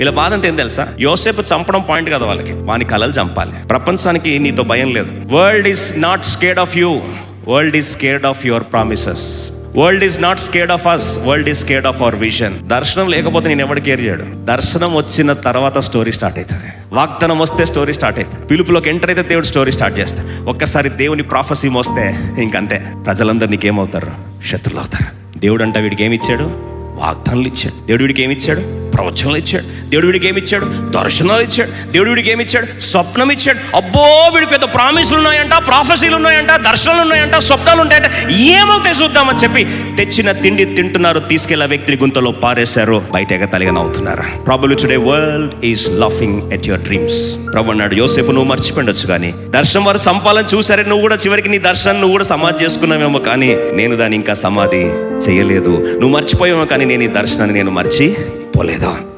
వీళ్ళ బాధ అంత ఏం తెలుసా? యోసేపు చంపడం పాయింట్ కదా వాళ్ళకి. వాని కలలు చంపాలి. ప్రపంచానికి నీతో భయం లేదు. World is not scared of you world is scared of your promises world is not scared of us world is scared of our vision దర్శనం లేకపోతే నేను ఎవడు కేర్ చేయడు? దర్శనం వచ్చిన తర్వాత స్టోరీ స్టార్ట్ అవుతుంది వాగ్దానం వస్తే స్టోరీ స్టార్ట్ అవుతుంది పిలుపులోకి ఎంటర్ అయితే దేవుడు స్టోరీ స్టార్ట్ చేస్తే ఒక్కసారి దేవుని ప్రాఫసీ మోస్తే ఇంకంతే. ప్రజలందరూ నీకేమవుతారు? శత్రులు అవుతారు దేవుడు అంట వీడికి ఏమి ఇచ్చాడు? వాగ్దానాలు ఇచ్చాడు. దేవుడు వీడికి ఏమి ఇచ్చాడు? ప్రవచనాలు ఇచ్చాడు. దేవుడు వీడికి ఏమి ఇచ్చాడు? దర్శనాలు ఇచ్చాడు. దేవుడు వీడికి ఏమి ఇచ్చాడు? స్వప్నం ఇచ్చాడు. అబ్బో వీడి పెద్ద ప్రామిసులు ఉన్నాయంట ప్రాఫెసీలు ఉన్నాయంట దర్శనాలు ఉన్నాయంట స్వప్నాలు ఉంటాయంట. ఏమవుతాయి చూద్దామని చెప్పి తెచ్చిన తిండి తింటున్నారు తీసుకెళ్ళే వ్యక్తిని గుంతలో పారేశారు. బయట ఎగతలిగా నవ్వుతున్నారు. Problem today world is laughing at your dreams ప్రభు అన్నాడు యోసేపు నువ్వు మర్చిపోండొచ్చు కానీ దర్శనం వారు సంపాలని చూసారే నువ్వు కూడా చివరికి నీ దర్శనం నువ్వు కూడా సమాధి చేసుకున్నావేమో కానీ నేను దాన్ని ఇంకా సమాధి చేయలేదు. నువ్వు మర్చిపోయావు కానీ నేను ఈ దర్శనాన్ని నేను మర్చి 我来的